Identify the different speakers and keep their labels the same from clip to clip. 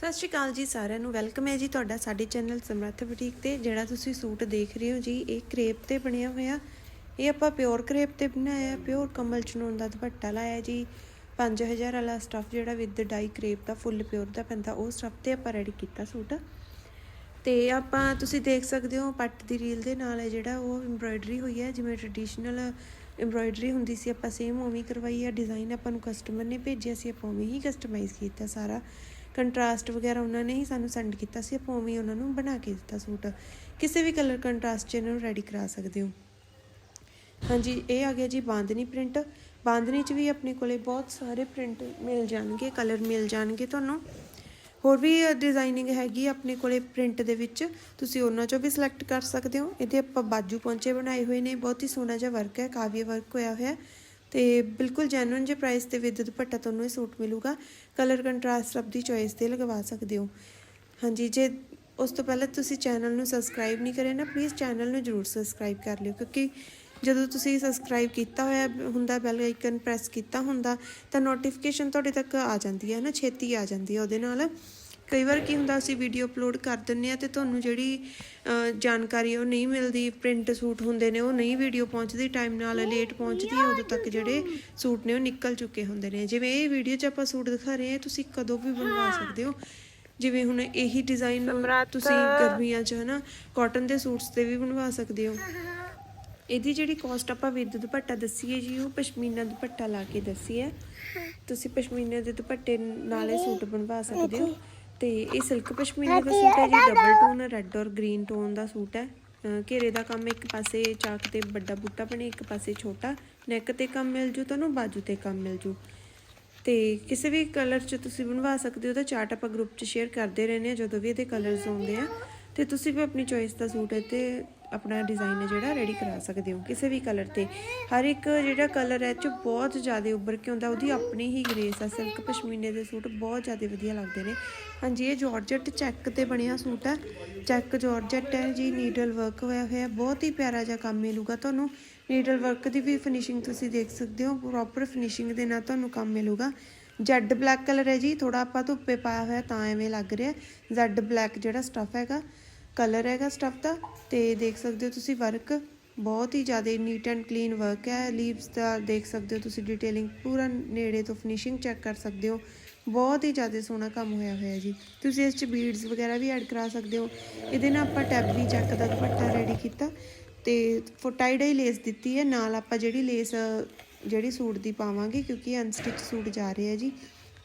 Speaker 1: ਸਤਿ ਸ਼੍ਰੀ ਅਕਾਲ ਜੀ ਸਾਰਿਆਂ ਨੂੰ। ਵੈਲਕਮ ਹੈ ਜੀ ਤੁਹਾਡਾ ਸਾਡੇ ਚੈਨਲ ਸਮਰੱਥ ਬੁਟੀਕ ਤੇ, ਜਿਹੜਾ ਤੁਸੀਂ ਸੂਟ ਦੇਖ ਰਹੇ ਹੋ ਜੀ, ਇਹ ਕ੍ਰੇਪ ਤੇ ਬਣਿਆ ਹੋਇਆ। ਇਹ ਆਪਾਂ ਪਿਓਰ ਕ੍ਰੇਪ ਤੇ ਬਣਾਇਆ ਪਿਓਰ ਕਮਲ ਚਨੂਨ ਦਾ ਦੁਪੱਟਾ ਲਾਇਆ ਜੀ। 5000 ਵਾਲਾ ਸਟਫ ਜਿਹੜਾ ਵਿਦ ਡਾਈ ਕ੍ਰੇਪ ਦਾ ਫੁੱਲ ਪਿਓਰ ਦਾ ਪੈਂਦਾ, ਉਹ ਸਟਫ ਤੇ ਆਪਾਂ ਰੈਡੀ ਕੀਤਾ ਸੂਟ। ਤੇ ਆਪਾਂ, ਤੁਸੀਂ ਦੇਖ ਸਕਦੇ ਹੋ, ਪੱਟ ਦੀ ਰੀਲ ਦੇ ਨਾਲ ਹੈ ਜਿਹੜਾ, ਉਹ ਐਮਬ੍ਰਾਇਡਰੀ ਹੋਈ ਹੈ, ਜਿਵੇਂ ਟ੍ਰੈਡੀਸ਼ਨਲ ਐਮਬ੍ਰਾਇਡਰੀ ਹੁੰਦੀ ਸੀ, ਆਪਾਂ ਸੇਮ ਉਵੇਂ ਕਰਵਾਈ ਆ ਡਿਜ਼ਾਈਨ ਆਪਾਂ ਨੂੰ ਕਸਟਮਰ ਨੇ ਭੇਜਿਆ ਸੀ, ਆਪਾਂ ਉਵੇਂ ਹੀ ਕਸਟਮਾਈਜ਼ ਕੀਤਾ ਸਾਰਾ। ਕੰਟਰਾਸਟ ਵਗੈਰਾ ਉਹਨਾਂ ਨੇ ਹੀ ਸਾਨੂੰ ਸੈਂਡ ਕੀਤਾ ਸੀ, ਆਪਾਂ ਉਵੇਂ ਉਹਨਾਂ ਨੂੰ ਬਣਾ ਕੇ ਦਿੱਤਾ ਸੂਟ। ਕਿਸੇ ਵੀ ਕਲਰ ਕੰਟਰਾਸਟ 'ਚ ਇਹਨਾਂ ਨੂੰ ਰੈਡੀ ਕਰਾ ਸਕਦੇ ਹੋ। ਹਾਂਜੀ, ਇਹ ਆ ਗਿਆ ਜੀ ਬਾਂਦਨੀ ਪ੍ਰਿੰਟ ਬਾਂਦਨੀ 'ਚ ਵੀ ਆਪਣੇ ਕੋਲੇ ਬਹੁਤ ਸਾਰੇ ਪ੍ਰਿੰਟ ਮਿਲ ਜਾਣਗੇ ਕਲਰ ਮਿਲ ਜਾਣਗੇ ਤੁਹਾਨੂੰ। ਹੋਰ ਵੀ ਡਿਜ਼ਾਈਨਿੰਗ ਹੈਗੀ ਆਪਣੇ ਕੋਲੇ ਪ੍ਰਿੰਟ ਦੇ ਵਿੱਚ। ਤੁਸੀਂ ਉਹਨਾਂ ਚੋਂ ਵੀ ਸਿਲੈਕਟ ਕਰ ਸਕਦੇ ਹੋ। ਇਹਦੇ ਆਪਾਂ ਬਾਜੂ ਪੌਂਚੇ ਬਣਾਏ ਹੋਏ ਨੇ। ਬਹੁਤ ਹੀ ਸੋਹਣਾ ਜਿਹਾ ਵਰਕ ਹੈ ਕਾਵਿ ਵਰਕ ਹੋਇਆ ਹੋਇਆ। ਹੈ ਤੇ ਬਿਲਕੁਲ ਜੈਨੂਇਨ ਜੇ ਪ੍ਰਾਈਸ ਤੇ ਵਿਦ ਦੁਪੱਟਾ ਤੁਹਾਨੂੰ ਇਹ ਸੂਟ ਮਿਲੂਗਾ। ਕਲਰ ਕੰਟਰਾਸਟ ਆਪਦੀ ਚੋਇਸ ਤੇ ਲਗਵਾ ਸਕਦੇ ਹੋ। ਹਾਂਜੀ, ਜੇ ਉਸ ਤੋਂ ਪਹਿਲਾਂ ਤੁਸੀਂ ਚੈਨਲ ਨੂੰ ਸਬਸਕ੍ਰਾਈਬ ਨਹੀਂ ਕਰਿਆ ਨਾ ਪਲੀਜ਼ ਚੈਨਲ ਨੂੰ ਜਰੂਰ ਸਬਸਕ੍ਰਾਈਬ ਕਰ ਲਿਓ, ਕਿਉਂਕਿ ਜਦੋਂ ਤੁਸੀਂ ਸਬਸਕ੍ਰਾਈਬ ਕੀਤਾ ਹੋਇਆ ਹੁੰਦਾ ਬੈਲ ਆਈਕਨ ਪ੍ਰੈਸ ਕੀਤਾ ਹੁੰਦਾ ਤਾਂ ਨੋਟੀਫਿਕੇਸ਼ਨ ਤੁਹਾਡੇ ਤੱਕ ਆ ਜਾਂਦੀ ਹੈ ਨਾ ਛੇਤੀ ਆ ਜਾਂਦੀ ਹੈ ਉਹਦੇ ਨਾਲ। ਕਈ ਵਾਰ ਕੀ ਹੁੰਦਾ ਅਸੀਂ ਵੀਡੀਓ ਅਪਲੋਡ ਕਰ ਦਿੰਨੇ ਆ ਤੇ ਤੁਹਾਨੂੰ ਜਿਹੜੀ ਜਾਣਕਾਰੀ ਉਹ ਨਹੀਂ ਮਿਲਦੀ ਪ੍ਰਿੰਟ ਸੂਟ ਹੁੰਦੇ ਨੇ ਉਹ ਨਹੀਂ ਵੀਡੀਓ ਪਹੁੰਚਦੀ ਟਾਈਮ ਨਾਲ ਲੇਟ ਪਹੁੰਚਦੀ ਹੈ ਉਦੋਂ ਤੱਕ ਜਿਹੜੇ ਸੂਟ ਨੇ ਉਹ ਨਿਕਲ ਚੁੱਕੇ ਹੁੰਦੇ ਨੇ। ਜਿਵੇਂ ਇਹ ਵੀਡੀਓ 'ਚ ਆਪਾਂ ਸੂਟ ਦਿਖਾ ਰਹੇ ਹਾਂ ਤੁਸੀਂ ਕਦੋਂ ਵੀ ਬਣਵਾ ਸਕਦੇ ਹੋ। ਜਿਵੇਂ ਹੁਣ ਇਹੀ ਡਿਜ਼ਾਈਨ ਤੁਸੀਂ ਗਰਮੀਆਂ 'ਚ ਹਨਾ ਕਾਟਨ ਦੇ ਸੂਟਸ ਤੇ ਵੀ ਬਣਵਾ ਸਕਦੇ ਹੋ। ਇਹਦੀ ਜਿਹੜੀ ਕੋਸਟ ਆਪਾਂ ਵਿਦ ਦੁਪੱਟਾ ਦੱਸੀਏ ਜੀ, ਉਹ ਪਸ਼ਮੀਨਾ ਦੁਪੱਟਾ ਲਾ ਕੇ ਦੱਸੀ ਹੈ ਤੁਸੀਂ ਪਸ਼ਮੀਨੇ ਦੇ ਦੁਪੱਟੇ ਨਾਲ ਇਹ ਸੂਟ ਬਣਵਾ ਸਕਦੇ ਹੋ। ਤੇ ਇਹ ਸਿਲਕ ਪਸ਼ਮੀਨੇ ਦਾ ਸੂਟ ਹੈ ਜੀ ਡਬਲ ਟੋਨ ਰੈੱਡ ਔਰ ਗ੍ਰੀਨ ਟੋਨ ਦਾ ਸੂਟ ਹੈ। ਘੇਰੇ ਦਾ ਕੰਮ ਇੱਕ ਪਾਸੇ ਚਾਕ ਤੇ ਵੱਡਾ ਬੂਟਾ ਬਣੇ, ਇੱਕ ਪਾਸੇ ਛੋਟਾ। ਨੈਕ ਤੇ ਕੰਮ ਮਿਲ ਜੂ ਤੁਹਾਨੂੰ, ਬਾਜੂ ਤੇ ਕੰਮ ਮਿਲ ਜੂ। ਤੇ ਕਿਸੇ ਵੀ ਕਲਰ 'ਚ ਤੁਸੀਂ ਬਣਵਾ ਸਕਦੇ ਹੋ ਤਾਂ ਚਾਰਟ ਆਪਾਂ ਗਰੁੱਪ 'ਚ ਸ਼ੇਅਰ ਕਰਦੇ ਰਹਿੰਦੇ ਆ ਜਦੋਂ ਵੀ ਇਹਦੇ ਕਲਰਸ ਆਉਂਦੇ ਆ। ਤੇ ਤੁਸੀਂ ਵੀ ਆਪਣੀ ਚੋਇਸ ਦਾ ਸੂਟ ਇੱਥੇ ਆਪਣਾ ਡਿਜ਼ਾਈਨ ਹੈ ਜਿਹੜਾ ਰੈਡੀ ਕਰਾ ਸਕਦੇ ਹੋ। ਕਿਸੇ ਵੀ ਕਲਰ ਤੇ। ਹਰ ਇੱਕ ਜਿਹੜਾ ਕਲਰ ਹੈ ਚ ਬਹੁਤ ਜ਼ਿਆਦਾ ਉੱਭਰ ਕੇ ਆਉਂਦਾ। ਉਹਦੀ ਆਪਣੀ ਹੀ ਗ੍ਰੇਸ ਆ। ਸਿਲਕ ਪਸ਼ਮੀਨੇ ਦੇ ਸੂਟ ਬਹੁਤ ਜ਼ਿਆਦਾ ਵਧੀਆ ਲੱਗਦੇ ਨੇ। ਹਾਂਜੀ, ਇਹ ਜਾਰਜਟ ਚੈੱਕ ਤੇ ਬਣਿਆ ਸੂਟ ਹੈ ਚੈੱਕ ਜਾਰਜਟ ਹੈ ਜੀ ਨੀਡਲ ਵਰਕ ਹੋਇਆ ਹੋਇਆ। ਬਹੁਤ ਹੀ ਪਿਆਰਾ ਜਿਹਾ ਕੰਮ ਮਿਲੂਗਾ ਤੁਹਾਨੂੰ। ਨੀਡਲ ਵਰਕ ਦੀ ਵੀ ਫਿਨਿਸ਼ਿੰਗ ਤੁਸੀਂ ਦੇਖ ਸਕਦੇ ਹੋ। ਪ੍ਰੋਪਰ ਫਿਨਿਸ਼ਿੰਗ ਦੇ ਨਾਲ ਤੁਹਾਨੂੰ ਕੰਮ ਮਿਲੂਗਾ। ਜੈਡ ਬਲੈਕ ਕਲਰ ਹੈ ਜੀ। ਥੋੜਾ ਆਪਾਂ ਧੁੱਪੇ ਪਾਇਆ ਹੋਇਆ ਤਾਂ ਐਵੇਂ ਲੱਗ ਰਿਹਾ। ਜੈਡ ਬਲੈਕ ਜਿਹੜਾ ਸਟਫ ਹੈਗਾ। ਕਲਰ ਹੈਗਾ ਸਟਫ ਦਾ ਤੇ ਦੇਖ ਸਕਦੇ ਹੋ ਤੁਸੀਂ ਵਰਕ ਬਹੁਤ ਹੀ ਜ਼ਿਆਦਾ ਨੀਟ ਐਂਡ ਕਲੀਨ ਵਰਕ ਹੈ। ਲੀਵਸ ਦਾ ਦੇਖ ਸਕਦੇ ਹੋ ਤੁਸੀਂ ਡਿਟੇਲਿੰਗ ਪੂਰਾ ਨੇੜੇ ਤੋਂ ਫਿਨਿਸ਼ਿੰਗ ਚੈੱਕ ਕਰ ਸਕਦੇ ਹੋ। ਬਹੁਤ ਹੀ ਜ਼ਿਆਦਾ ਸੋਹਣਾ ਕੰਮ ਹੋਇਆ ਹੋਇਆ ਜੀ। ਤੁਸੀਂ ਇਸ 'ਚ ਬੀਡਸ ਵਗੈਰਾ ਵੀ ਐਡ ਕਰਾ ਸਕਦੇ ਹੋ। ਇਹਦੇ ਨਾਲ ਆਪਾਂ ਟੈਬੀ ਚੈੱਕ ਦਾ ਦੁਪੱਟਾ ਰੈਡੀ ਕੀਤਾ ਤੇ ਫੋਟਾਈ ਡਾਈ ਲੇਸ ਦਿੱਤੀ ਹੈ। ਨਾਲ ਆਪਾਂ ਜਿਹੜੀ ਲੇਸ ਜਿਹੜੀ ਸੂਟ ਦੀ ਪਾਵਾਂਗੇ ਕਿਉਂਕਿ ਅਨਸਟਿਚ ਸੂਟ ਜਾ ਰਹੇ ਆ ਜੀ।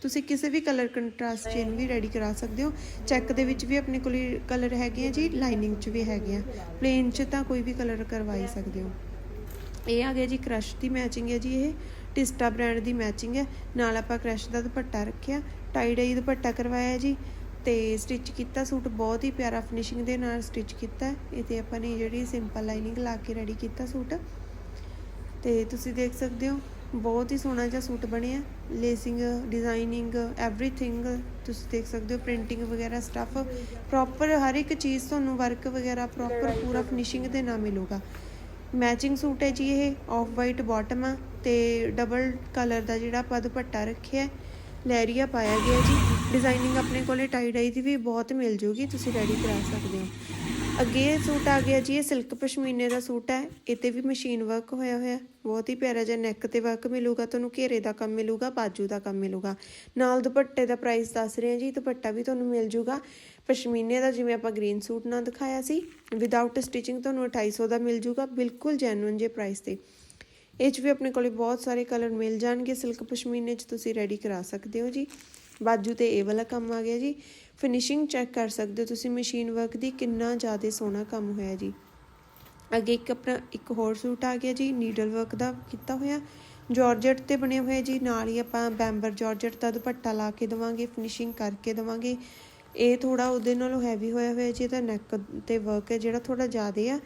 Speaker 1: ਤੁਸੀਂ ਕਿਸੇ ਵੀ ਕਲਰ ਕੰਟਰਾਸਟ ਚੇਨ ਵੀ ਰੈਡੀ ਕਰਾ ਸਕਦੇ ਹੋ। ਚੈੱਕ ਦੇ ਵਿੱਚ ਵੀ ਆਪਣੇ ਕੋਲ ਕਲਰ ਹੈਗੇ ਆ ਜੀ ਲਾਈਨਿੰਗ 'ਚ ਵੀ ਹੈਗੇ ਆ। ਪਲੇਨ 'ਚ ਤਾਂ ਕੋਈ ਵੀ ਕਲਰ ਕਰਵਾਈ ਸਕਦੇ ਹੋ। ਇਹ ਆ ਗਿਆ ਜੀ ਕ੍ਰਸ਼ ਦੀ ਮੈਚਿੰਗ ਹੈ ਜੀ ਇਹ। ਟਿਸਟਾ ਬ੍ਰਾਂਡ ਦੀ ਮੈਚਿੰਗ ਹੈ ਨਾਲ ਆਪਾਂ ਕ੍ਰਸ਼ ਦਾ ਦੁਪੱਟਾ ਰੱਖਿਆ। ਟਾਈ ਡਾਈ ਦੁਪੱਟਾ ਕਰਵਾਇਆ ਜੀ। ਤੇ ਸਟਿਚ ਕੀਤਾ ਸੂਟ, ਬਹੁਤ ਹੀ ਪਿਆਰਾ ਫਿਨਿਸ਼ਿੰਗ ਦੇ ਨਾਲ ਸਟਿਚ ਕੀਤਾ। ਇਹ ਤੇ ਆਪਾਂ ਨੇ ਜਿਹੜੀ ਸਿੰਪਲ ਲਾਈਨਿੰਗ ਲਾ ਕੇ ਰੈਡੀ ਕੀਤਾ ਸੂਟ। ਤੇ ਤੁਸੀਂ ਦੇਖ ਸਕਦੇ ਹੋ ਬਹੁਤ ਹੀ ਸੋਹਣਾ ਜਿਹਾ ਸੂਟ ਬਣਿਆ। ਲੇਸਿੰਗ ਡਿਜ਼ਾਈਨਿੰਗ ਐਵਰੀਥਿੰਗ ਤੁਸੀਂ ਦੇਖ ਸਕਦੇ ਹੋ ਪ੍ਰਿੰਟਿੰਗ ਵਗੈਰਾ ਸਟੱਫ ਪ੍ਰੋਪਰ ਹਰ ਇੱਕ ਚੀਜ਼ ਤੁਹਾਨੂੰ ਵਰਕ ਵਗੈਰਾ ਪ੍ਰੋਪਰ ਪੂਰਾ ਫਿਨਿਸ਼ਿੰਗ ਦੇ ਨਾਲ ਮਿਲੂਗਾ। ਮੈਚਿੰਗ ਸੂਟ ਹੈ ਜੀ ਇਹ ਆਫ ਵਾਈਟ ਬਾਟਮ ਆ ਤੇ ਡਬਲ ਕਲਰ ਦਾ ਜਿਹੜਾ ਆਪਾਂ ਦੁਪੱਟਾ ਰੱਖਿਆ ਹੈ। ਲਹਿਰੀਆ ਪਾਇਆ ਗਿਆ ਜੀ। ਡਿਜ਼ਾਈਨਿੰਗ ਆਪਣੇ ਕੋਲੇ ਟਾਈ ਡਾਈ ਦੀ ਵੀ ਬਹੁਤ ਮਿਲ ਜੂਗੀ, ਤੁਸੀਂ ਰੈਡੀ ਕਰਾ ਸਕਦੇ ਹੋ। ਅੱਗੇ ਇਹ ਸੂਟ ਆ ਗਿਆ ਜੀ, ਇਹ ਸਿਲਕ ਪਸ਼ਮੀਨੇ ਦਾ ਸੂਟ ਹੈ। ਇਹ ਤੇ ਵੀ ਮਸ਼ੀਨ ਵਰਕ ਹੋਇਆ ਹੋਇਆ। ਬਹੁਤ ਹੀ ਪਿਆਰਾ ਜਿਹਾ ਨੈਕ ਤੇ ਵਰਕ ਮਿਲੂਗਾ, ਤੁਹਾਨੂੰ ਘੇਰੇ ਦਾ ਕੰਮ ਮਿਲੂਗਾ, ਬਾਜੂ ਦਾ ਕੰਮ ਮਿਲੂਗਾ। ਨਾਲ ਦੁਪੱਟੇ ਦਾ ਪ੍ਰਾਈਸ ਦੱਸ ਰਹੇ ਹਾਂ ਜੀ, ਦੁਪੱਟਾ ਵੀ ਤੁਹਾਨੂੰ ਮਿਲ ਜੂਗਾ। ਪਸ਼ਮੀਨੇ ਦਾ ਜਿਵੇਂ ਆਪਾਂ ਗ੍ਰੀਨ ਸੂਟ ਨਾਲ ਦਿਖਾਇਆ ਸੀ ਵਿਦਆਊਟ ਸਟਿਚਿੰਗ ਤੁਹਾਨੂੰ 2800 ਦਾ ਮਿਲ ਜੂਗਾ, ਬਿਲਕੁਲ ਜੈਨੂਇਨ ਜੇ ਪ੍ਰਾਈਸ ਤੇ। ਇਹ 'ਚ ਵੀ ਆਪਣੇ ਕੋਲੇ ਬਹੁਤ ਸਾਰੇ ਕਲਰ ਮਿਲ ਜਾਣਗੇ। ਸਿਲਕ ਪਸ਼ਮੀਨੇ 'ਚ ਤੁਸੀਂ ਰੈਡੀ ਕਰਾ ਸਕਦੇ ਹੋ ਜੀ। ਬਾਜੂ ਤੇ ਇਹ ਵਾਲਾ ਕੰਮ ਆ ਗਿਆ ਜੀ। ਫਿਨਿਸ਼ਿੰਗ ਚੈੱਕ ਕਰ ਸਕਦੇ ਹੋ ਤੁਸੀਂ ਮਸ਼ੀਨ ਵਰਕ ਦੀ ਕਿੰਨਾ ਜ਼ਿਆਦਾ ਸੋਹਣਾ ਕੰਮ ਹੋਇਆ ਜੀ। ਅੱਗੇ ਇੱਕ ਆਪਣਾ ਇੱਕ ਹੋਰ ਸੂਟ ਆ ਗਿਆ ਜੀ ਨੀਡਲ ਵਰਕ ਦਾ ਕੀਤਾ ਹੋਇਆ। ਜਾਰਜਟ ਤੇ ਬਣੇ ਹੋਏ ਜੀ। ਨਾਲ ਹੀ ਆਪਾਂ ਬੈਂਬਰ ਜਾਰਜਟ ਦਾ ਦੁਪੱਟਾ ਲਾ ਕੇ ਦਵਾਂਗੇ ਫਿਨਿਸ਼ਿੰਗ ਕਰਕੇ ਦਵਾਂਗੇ। ਇਹ ਥੋੜਾ ਉਹਦੇ ਨਾਲੋਂ ਹੈਵੀ ਹੋਇਆ ਹੋਇਆ ਜੀ, ਇਹਦਾ ਨੈਕ ਤੇ ਵਰਕ ਹੈ ਜਿਹੜਾ ਥੋੜਾ ਜ਼ਿਆਦਾ ਆ।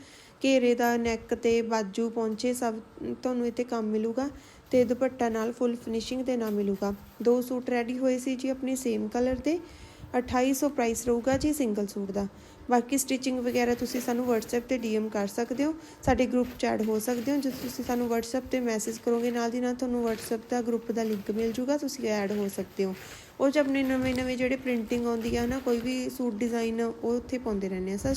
Speaker 1: ਘੇਰੇ ਦਾ ਨੈਕ ਤੇ ਬਾਜੂ ਪਹੁੰਚੇ ਸਭ ਤੁਹਾਨੂੰ ਇੱਥੇ ਕੰਮ ਮਿਲੂਗਾ ਤੇ ਦੁਪੱਟਾ ਨਾਲ ਫੁੱਲ ਫਿਨਿਸ਼ਿੰਗ ਦੇ ਨਾਲ ਮਿਲੂਗਾ। ਦੋ ਸੂਟ ਰੈਡੀ ਹੋਏ ਸੀ ਜੀ ਆਪਣੇ ਸੇਮ ਕਲਰ ਦੇ। 2800 ਪ੍ਰਾਈਸ ਰਹੂਗਾ ਜੀ ਸਿੰਗਲ ਸੂਟ ਦਾ। ਬਾਕੀ ਸਟਿਚਿੰਗ ਵਗੈਰਾ ਤੁਸੀਂ ਸਾਨੂੰ WhatsApp ਤੇ DM ਕਰ ਸਕਦੇ ਹੋ। ਸਾਡੇ ਗਰੁੱਪ ਚ ਐਡ ਹੋ ਸਕਦੇ ਹੋ। ਜੇ ਤੁਸੀਂ ਸਾਨੂੰ WhatsApp ਤੇ ਮੈਸੇਜ ਕਰੋਗੇ, ਨਾਲ ਦੀ ਨਾਲ ਤੁਹਾਨੂੰ WhatsApp ਦਾ ਗਰੁੱਪ ਦਾ ਲਿੰਕ ਮਿਲ ਜੂਗਾ, ਤੁਸੀਂ ਐਡ ਹੋ ਸਕਦੇ ਹੋ। ਉਹ ਚ ਆਪਣੇ ਨਵੇਂ ਨਵੇਂ ਜਿਹੜੇ ਪ੍ਰਿੰਟਿੰਗ ਆਉਂਦੀ ਆ ਨਾ, ਕੋਈ ਵੀ ਸੂਟ ਡਿਜ਼ਾਈਨ ਉਹ ਉੱਥੇ ਪਾਉਂਦੇ ਰਹਿੰਦੇ ਆ। ਸਰ